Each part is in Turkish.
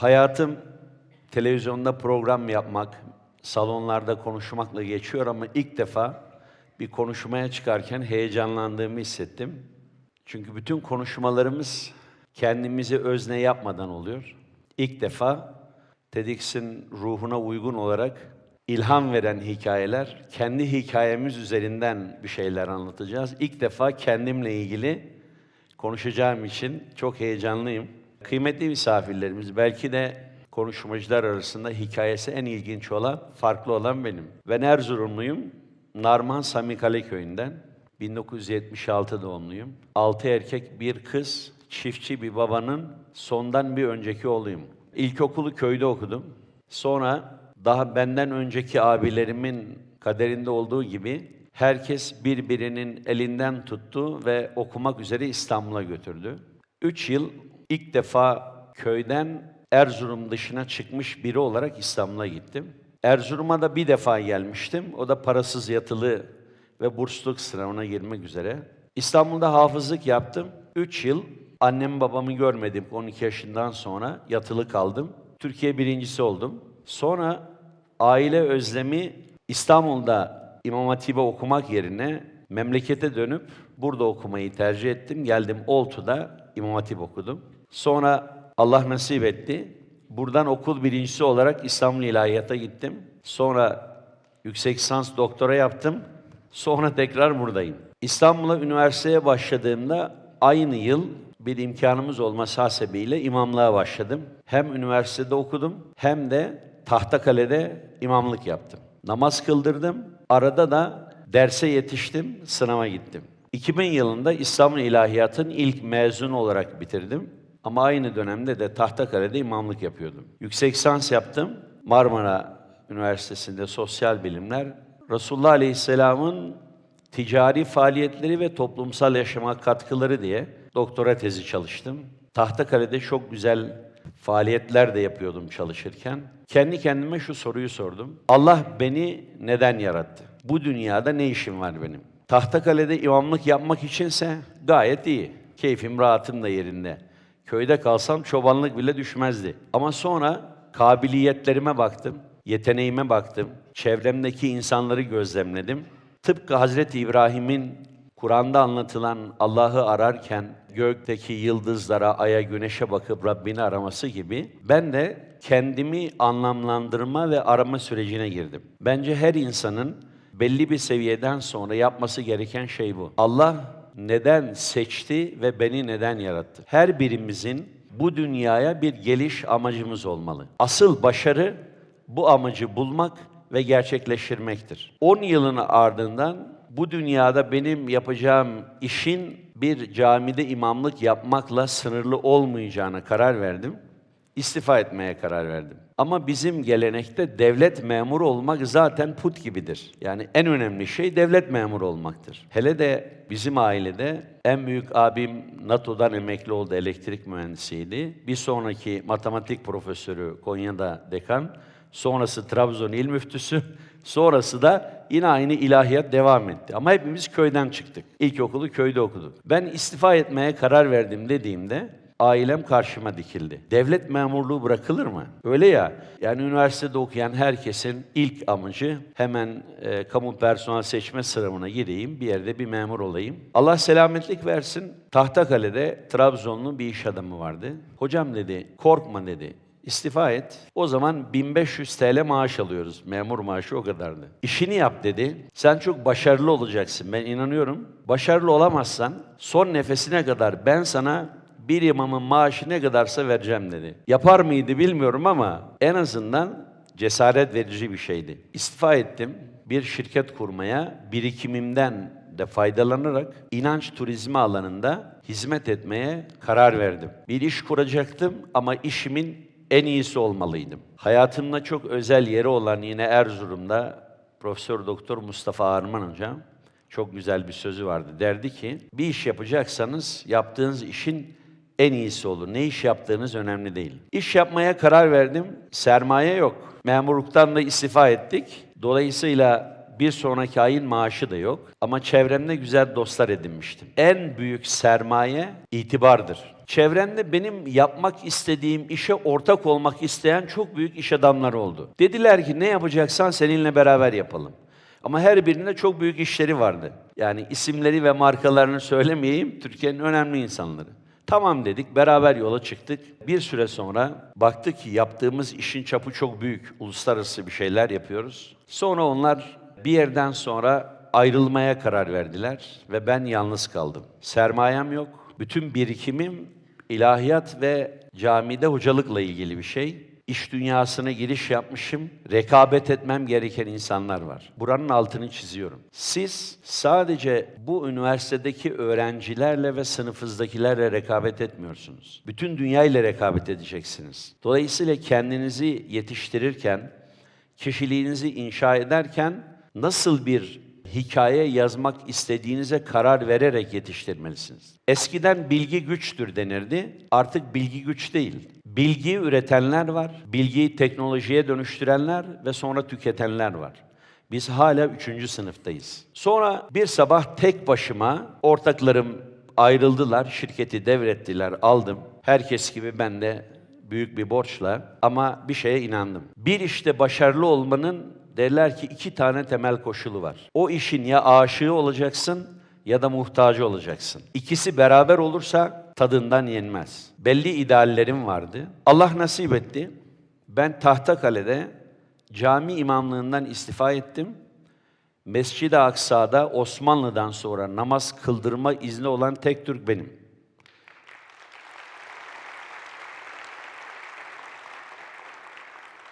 Hayatım televizyonda program yapmak, salonlarda konuşmakla geçiyor ama ilk defa bir konuşmaya çıkarken heyecanlandığımı hissettim. Çünkü bütün konuşmalarımız kendimizi özne yapmadan oluyor. İlk defa TEDx'in ruhuna uygun olarak ilham veren hikayeler, kendi hikayemiz üzerinden bir şeyler anlatacağız. İlk defa kendimle ilgili konuşacağım için çok heyecanlıyım. Kıymetli misafirlerimiz, belki de konuşmacılar arasında hikayesi en ilginç olan, farklı olan benim. Ben Erzurumluyum, Narman Samikale köyünden. 1976 doğumluyum. Altı erkek, bir kız, çiftçi bir babanın sondan bir önceki oğluyum. İlkokulu köyde okudum. Sonra daha benden önceki abilerimin kaderinde olduğu gibi herkes birbirinin elinden tuttu ve okumak üzere İstanbul'a götürdü. Üç yıl ilk defa köyden Erzurum dışına çıkmış biri olarak İstanbul'a gittim. Erzurum'a da bir defa gelmiştim. O da parasız yatılı ve bursluluk sınavına girmek üzere. İstanbul'da hafızlık yaptım. Üç yıl annem babamı görmedim 12 yaşından sonra yatılı kaldım. Türkiye birincisi oldum. Sonra aile özlemi İstanbul'da İmam Hatip'e okumak yerine memlekete dönüp burada okumayı tercih ettim. Geldim Oltu'da İmam Hatip okudum. Sonra Allah nasip etti. Buradan okul birincisi olarak İstanbul İlahiyat'a gittim. Sonra yüksek lisans doktora yaptım. Sonra tekrar buradayım. İstanbul'a üniversiteye başladığımda aynı yıl bir imkanımız olması hasebiyle imamlığa başladım. Hem üniversitede okudum hem de Tahtakale'de imamlık yaptım. Namaz kıldırdım. Arada da derse yetiştim, sınava gittim. 2000 yılında İstanbul İlahiyat'ın ilk mezunu olarak bitirdim. Ama aynı dönemde de Tahtakale'de imamlık yapıyordum. Yüksek lisans yaptım. Marmara Üniversitesi'nde sosyal bilimler. Resulullah Aleyhisselam'ın ticari faaliyetleri ve toplumsal yaşama katkıları diye doktora tezi çalıştım. Tahtakale'de çok güzel faaliyetler de yapıyordum çalışırken. Kendi kendime şu soruyu sordum. Allah beni neden yarattı? Bu dünyada ne işim var benim? Tahtakale'de imamlık yapmak içinse gayet iyi. Keyfim, rahatım da yerinde. Köyde kalsam çobanlık bile düşmezdi. Ama sonra kabiliyetlerime baktım, yeteneğime baktım, çevremdeki insanları gözlemledim. Tıpkı Hazreti İbrahim'in Kur'an'da anlatılan Allah'ı ararken gökteki yıldızlara, aya, güneşe bakıp Rabbini araması gibi ben de kendimi anlamlandırma ve arama sürecine girdim. Bence her insanın belli bir seviyeden sonra yapması gereken şey bu. Allah neden seçti ve beni neden yarattı? Her birimizin bu dünyaya bir geliş amacımız olmalı. Asıl başarı bu amacı bulmak ve gerçekleştirmektir. 10 yılın ardından bu dünyada benim yapacağım işin bir camide imamlık yapmakla sınırlı olmayacağına karar verdim. İstifa etmeye karar verdim. Ama bizim gelenekte devlet memuru olmak zaten put gibidir. Yani en önemli şey devlet memuru olmaktır. Hele de bizim ailede en büyük abim NATO'dan emekli oldu, elektrik mühendisiydi. Bir sonraki matematik profesörü Konya'da dekan, sonrası Trabzon İl Müftüsü, sonrası da yine aynı ilahiyat devam etti. Ama hepimiz köyden çıktık. İlkokulu köyde okuduk. Ben istifa etmeye karar verdim dediğimde ailem karşıma dikildi. Devlet memurluğu bırakılır mı? Öyle ya. Yani üniversitede okuyan herkesin ilk amacı hemen e, kamu personel seçme sınavına gireyim, bir yerde bir memur olayım. Allah selametlik versin. Tahtakale'de Trabzonlu bir iş adamı vardı. Hocam dedi, korkma dedi. İstifa et. O zaman 1500 TL maaş alıyoruz. Memur maaşı o kadardı. İşini yap dedi. Sen çok başarılı olacaksın. Ben inanıyorum. Başarılı olamazsan son nefesine kadar ben sana bir imamın maaşı ne kadarsa vereceğim dedi. Yapar mıydı bilmiyorum ama en azından cesaret verici bir şeydi. İstifa ettim. Bir şirket kurmaya birikimimden de faydalanarak inanç turizmi alanında hizmet etmeye karar verdim. Bir iş kuracaktım ama işimin en iyisi olmalıydım. Hayatımda çok özel yeri olan yine Erzurum'da Profesör Doktor Mustafa Arman hocam çok güzel bir sözü vardı. Derdi ki bir iş yapacaksanız yaptığınız işin en iyisi olur. Ne iş yaptığınız önemli değil. İş yapmaya karar verdim. Sermaye yok. Memurluktan da istifa ettik. Dolayısıyla bir sonraki ayın maaşı da yok. Ama çevremde güzel dostlar edinmiştim. En büyük sermaye itibardır. Çevrende benim yapmak istediğim işe ortak olmak isteyen çok büyük iş adamları oldu. Dediler ki ne yapacaksan seninle beraber yapalım. Ama her birinde çok büyük işleri vardı. Yani isimleri ve markalarını söylemeyeyim, Türkiye'nin önemli insanları. Tamam dedik, beraber yola çıktık. Bir süre sonra baktık ki yaptığımız işin çapı çok büyük. Uluslararası bir şeyler yapıyoruz. Sonra onlar bir yerden sonra ayrılmaya karar verdiler ve ben yalnız kaldım. Sermayem yok. Bütün birikimim ilahiyat ve camide hocalıkla ilgili bir şey. İş dünyasına giriş yapmışım. Rekabet etmem gereken insanlar var. Buranın altını çiziyorum. Siz sadece bu üniversitedeki öğrencilerle ve sınıfınızdakilerle rekabet etmiyorsunuz. Bütün dünyayla rekabet edeceksiniz. Dolayısıyla kendinizi yetiştirirken, kişiliğinizi inşa ederken nasıl bir hikaye yazmak istediğinize karar vererek yetiştirmelisiniz. Eskiden bilgi güçtür denirdi. Artık bilgi güç değil. Bilgiyi üretenler var, bilgiyi teknolojiye dönüştürenler ve sonra tüketenler var. Biz hala üçüncü sınıftayız. Sonra bir sabah tek başıma ortaklarım ayrıldılar, şirketi devrettiler, aldım. Herkes gibi ben de büyük bir borçla ama bir şeye inandım. Bir işte başarılı olmanın derler ki iki tane temel koşulu var. O işin ya aşığı olacaksın ya da muhtacı olacaksın. İkisi beraber olursa tadından yenmez. Belli ideallerim vardı. Allah nasip etti. Ben Tahtakale'de cami imamlığından istifa ettim. Mescid-i Aksa'da Osmanlı'dan sonra namaz kıldırma izni olan tek Türk benim.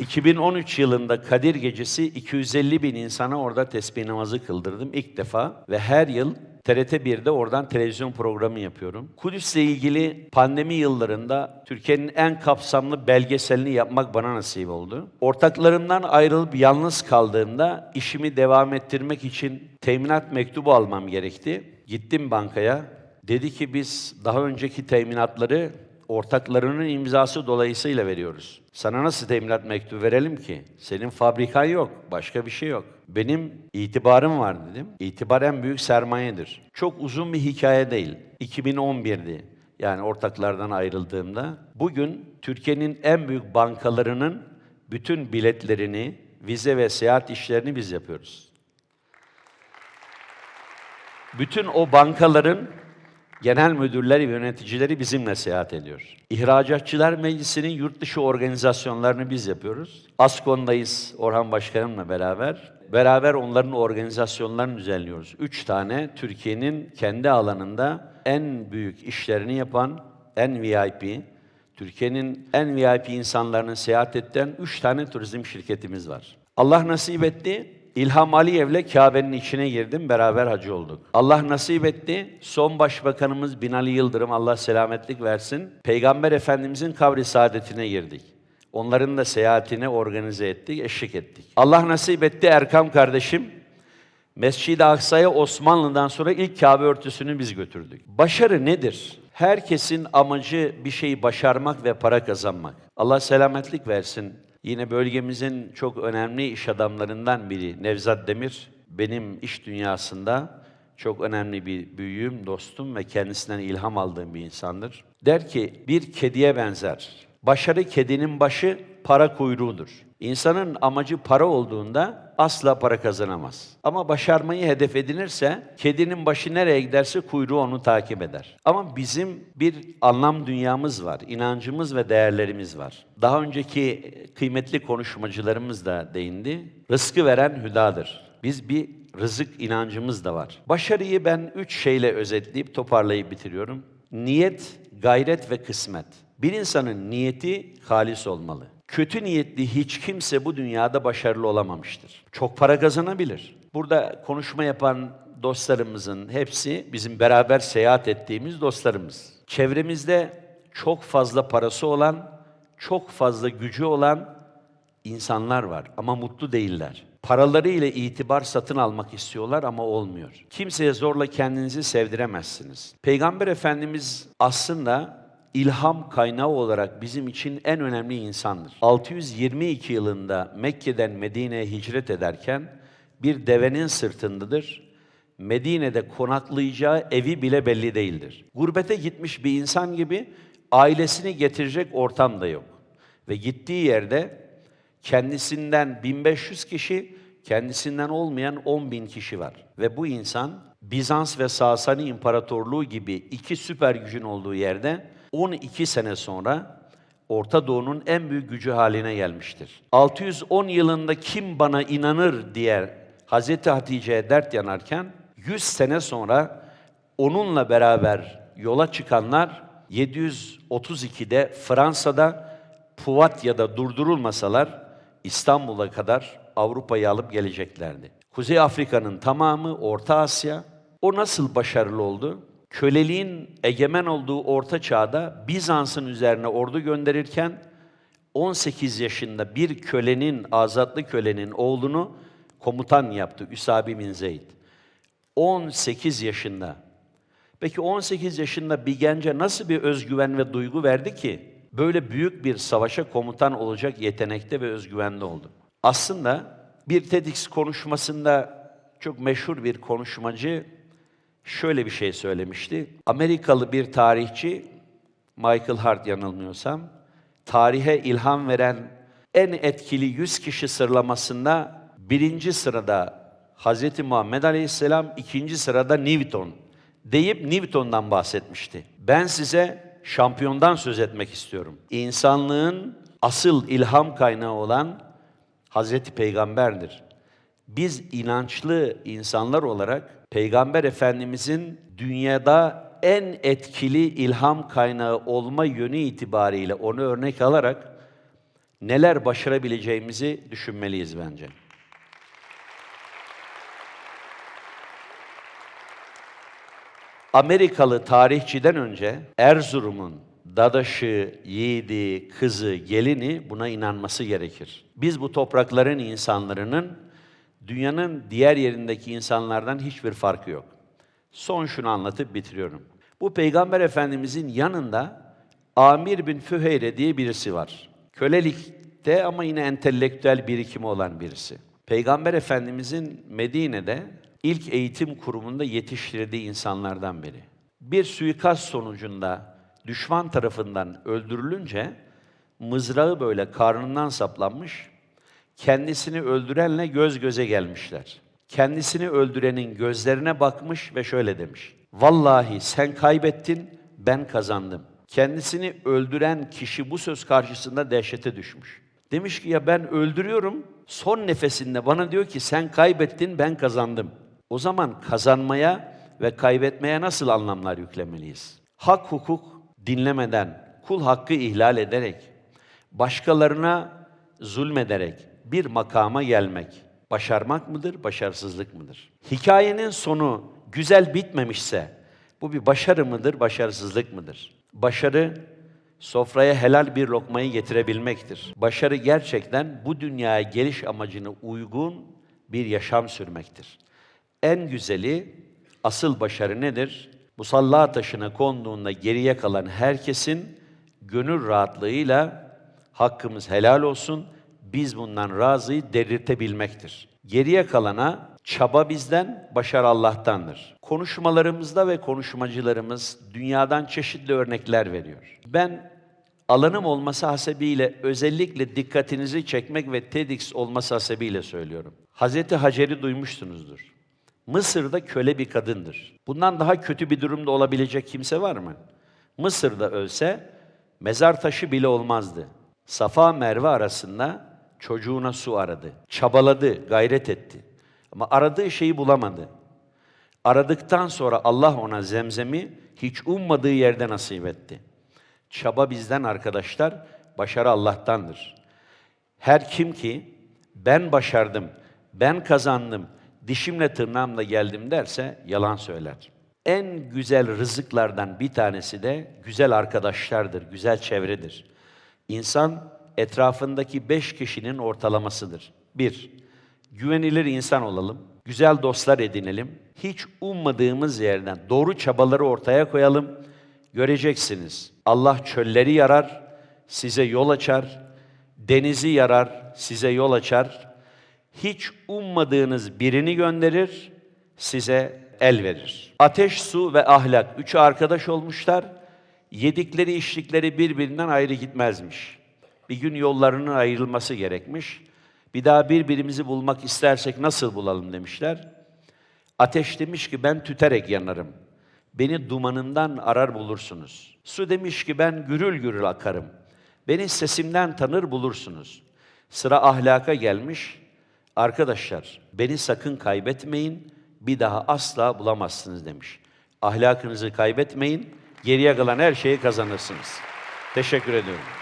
...2013 yılında Kadir Gecesi 250 bin insana orada tesbih namazı kıldırdım ilk defa. Ve her yıl TRT 1'de oradan televizyon programı yapıyorum. Kudüs'le ilgili pandemi yıllarında Türkiye'nin en kapsamlı belgeselini yapmak bana nasip oldu. Ortaklarımdan ayrılıp yalnız kaldığımda işimi devam ettirmek için teminat mektubu almam gerekti. Gittim bankaya. Dedi ki biz daha önceki teminatları ortaklarının imzası dolayısıyla veriyoruz. Sana nasıl teminat mektubu verelim ki? Senin fabrikan yok, başka bir şey yok. Benim itibarım var dedim. İtibar en büyük sermayedir. Çok uzun bir hikaye değil. 2011'di. Yani ortaklardan ayrıldığımda. Bugün Türkiye'nin en büyük bankalarının bütün biletlerini, vize ve seyahat işlerini biz yapıyoruz. Bütün o bankaların genel müdürleri ve yöneticileri bizimle seyahat ediyor. İhracatçılar Meclisi'nin yurt dışı organizasyonlarını biz yapıyoruz. ASKON'dayız Orhan Başkanımla beraber. Beraber onların organizasyonlarını düzenliyoruz. Üç tane Türkiye'nin kendi alanında en büyük işlerini yapan, en VIP, Türkiye'nin en VIP insanlarının seyahat ettiren üç tane turizm şirketimiz var. Allah nasip etti, İlham Aliyev'le Kabe'nin içine girdim, beraber hacı olduk. Allah nasip etti, son başbakanımız Binali Yıldırım, Allah selametlik versin, Peygamber Efendimizin kabri saadetine girdik. Onların da seyahatini organize ettik, eşlik ettik. Allah nasip etti Erkam kardeşim, Mescid-i Aksa'ya Osmanlı'dan sonra ilk Kabe örtüsünü biz götürdük. Başarı nedir? Herkesin amacı bir şeyi başarmak ve para kazanmak. Allah selametlik versin. Yine bölgemizin çok önemli iş adamlarından biri Nevzat Demir. Benim iş dünyasında çok önemli bir büyüğüm, dostum ve kendisinden ilham aldığım bir insandır. Der ki bir kediye benzer. Başarı kedinin başı, para kuyruğudur. İnsanın amacı para olduğunda asla para kazanamaz. Ama başarmayı hedef edinirse kedinin başı nereye giderse kuyruğu onu takip eder. Ama bizim bir anlam dünyamız var, inancımız ve değerlerimiz var. Daha önceki kıymetli konuşmacılarımız da değindi. Rızkı veren hüdadır. Biz bir rızık inancımız da var. Başarıyı ben üç şeyle özetleyip toparlayıp bitiriyorum. Niyet, gayret ve kısmet. Bir insanın niyeti halis olmalı. Kötü niyetli hiç kimse bu dünyada başarılı olamamıştır. Çok para kazanabilir. Burada konuşma yapan dostlarımızın hepsi bizim beraber seyahat ettiğimiz dostlarımız. Çevremizde çok fazla parası olan, çok fazla gücü olan insanlar var ama mutlu değiller. Paraları ile itibar satın almak istiyorlar ama olmuyor. Kimseye zorla kendinizi sevdiremezsiniz. Peygamber Efendimiz aslında ilham kaynağı olarak bizim için en önemli insandır. 622 yılında Mekke'den Medine'ye hicret ederken bir devenin sırtındadır. Medine'de konaklayacağı evi bile belli değildir. Gurbete gitmiş bir insan gibi ailesini getirecek ortam da yok. Ve gittiği yerde kendisinden 1500 kişi, kendisinden olmayan 10 bin kişi var. Ve bu insan Bizans ve Sasani İmparatorluğu gibi iki süper gücün olduğu yerde 12 sene sonra Orta Doğu'nun en büyük gücü haline gelmiştir. 610 yılında kim bana inanır diye Hazreti Hatice'ye dert yanarken 100 sene sonra onunla beraber yola çıkanlar 732'de Fransa'da Puvatya'da durdurulmasalar İstanbul'a kadar Avrupa'yı alıp geleceklerdi. Kuzey Afrika'nın tamamı Orta Asya. O nasıl başarılı oldu? Köleliğin egemen olduğu Orta Çağ'da Bizans'ın üzerine ordu gönderirken 18 yaşında bir kölenin, azatlı kölenin oğlunu komutan yaptı Üsabi bin Zeyd. 18 yaşında. Peki 18 yaşında bir gence nasıl bir özgüven ve duygu verdi ki böyle büyük bir savaşa komutan olacak yetenekte ve özgüvende oldu? Aslında bir TEDx konuşmasında çok meşhur bir konuşmacı şöyle bir şey söylemişti. Amerikalı bir tarihçi, Michael Hart yanılmıyorsam, tarihe ilham veren en etkili 100 kişi sıralamasında birinci sırada Hz. Muhammed Aleyhisselam, ikinci sırada Newton deyip Newton'dan bahsetmişti. Ben size şampiyondan söz etmek istiyorum. İnsanlığın asıl ilham kaynağı olan Hazreti Peygamber'dir. Biz inançlı insanlar olarak Peygamber Efendimizin dünyada en etkili ilham kaynağı olma yönü itibariyle onu örnek alarak neler başarabileceğimizi düşünmeliyiz bence. Amerikalı tarihçiden önce Erzurum'un dadaşı, yiğidi, kızı, gelini buna inanması gerekir. Biz bu toprakların insanlarının dünyanın diğer yerindeki insanlardan hiçbir farkı yok. Son şunu anlatıp bitiriyorum. Bu Peygamber Efendimizin yanında Amir bin Füheyre diye birisi var. Kölelikte ama yine entelektüel birikimi olan birisi. Peygamber Efendimizin Medine'de ilk eğitim kurumunda yetiştirdiği insanlardan biri. Bir suikast sonucunda düşman tarafından öldürülünce mızrağı böyle karnından saplanmış, kendisini öldürenle göz göze gelmişler. Kendisini öldürenin gözlerine bakmış ve şöyle demiş. Vallahi sen kaybettin, ben kazandım. Kendisini öldüren kişi bu söz karşısında dehşete düşmüş. Demiş ki ya ben öldürüyorum, son nefesinde bana diyor ki sen kaybettin, ben kazandım. O zaman kazanmaya ve kaybetmeye nasıl anlamlar yüklemeliyiz? Hak hukuk dinlemeden, kul hakkı ihlal ederek, başkalarına zulmederek bir makama gelmek başarmak mıdır, başarısızlık mıdır? Hikayenin sonu güzel bitmemişse bu bir başarı mıdır, başarısızlık mıdır? Başarı sofraya helal bir lokmayı getirebilmektir. Başarı gerçekten bu dünyaya geliş amacına uygun bir yaşam sürmektir. En güzeli, asıl başarı nedir? Musalla taşına konduğunda geriye kalan herkesin gönül rahatlığıyla hakkımız helal olsun, biz bundan razıyı delirtebilmektir. Geriye kalana çaba bizden, başarı Allah'tandır. Konuşmalarımızda ve konuşmacılarımız dünyadan çeşitli örnekler veriyor. Ben alanım olması hasebiyle özellikle dikkatinizi çekmek ve TEDx olması hasebiyle söylüyorum. Hazreti Hacer'i duymuşsunuzdur. Mısır'da köle bir kadındır. Bundan daha kötü bir durumda olabilecek kimse var mı? Mısır'da ölse mezar taşı bile olmazdı. Safa Merve arasında çocuğuna su aradı. Çabaladı, gayret etti. Ama aradığı şeyi bulamadı. Aradıktan sonra Allah ona zemzemi hiç ummadığı yerde nasip etti. Çaba bizden arkadaşlar, başarı Allah'tandır. Her kim ki ben başardım, ben kazandım, dişimle tırnağımla geldim derse yalan söyler. En güzel rızıklardan bir tanesi de güzel arkadaşlardır, güzel çevredir. İnsan etrafındaki beş kişinin ortalamasıdır. Bir, güvenilir insan olalım, güzel dostlar edinelim, hiç ummadığımız yerden doğru çabaları ortaya koyalım, göreceksiniz. Allah çölleri yarar, size yol açar, denizi yarar, size yol açar, hiç ummadığınız birini gönderir, size el verir. Ateş, su ve ahlak üçü arkadaş olmuşlar. Yedikleri içtikleri birbirinden ayrı gitmezmiş. Bir gün yollarının ayrılması gerekmiş. Bir daha birbirimizi bulmak istersek nasıl bulalım demişler. Ateş demiş ki ben tüterek yanarım. Beni dumanından arar bulursunuz. Su demiş ki ben gürül gürül akarım. Beni sesimden tanır bulursunuz. Sıra ahlaka gelmiş. Arkadaşlar beni sakın kaybetmeyin. Bir daha asla bulamazsınız demiş. Ahlakınızı kaybetmeyin. Geriye kalan her şeyi kazanırsınız. Teşekkür ediyorum.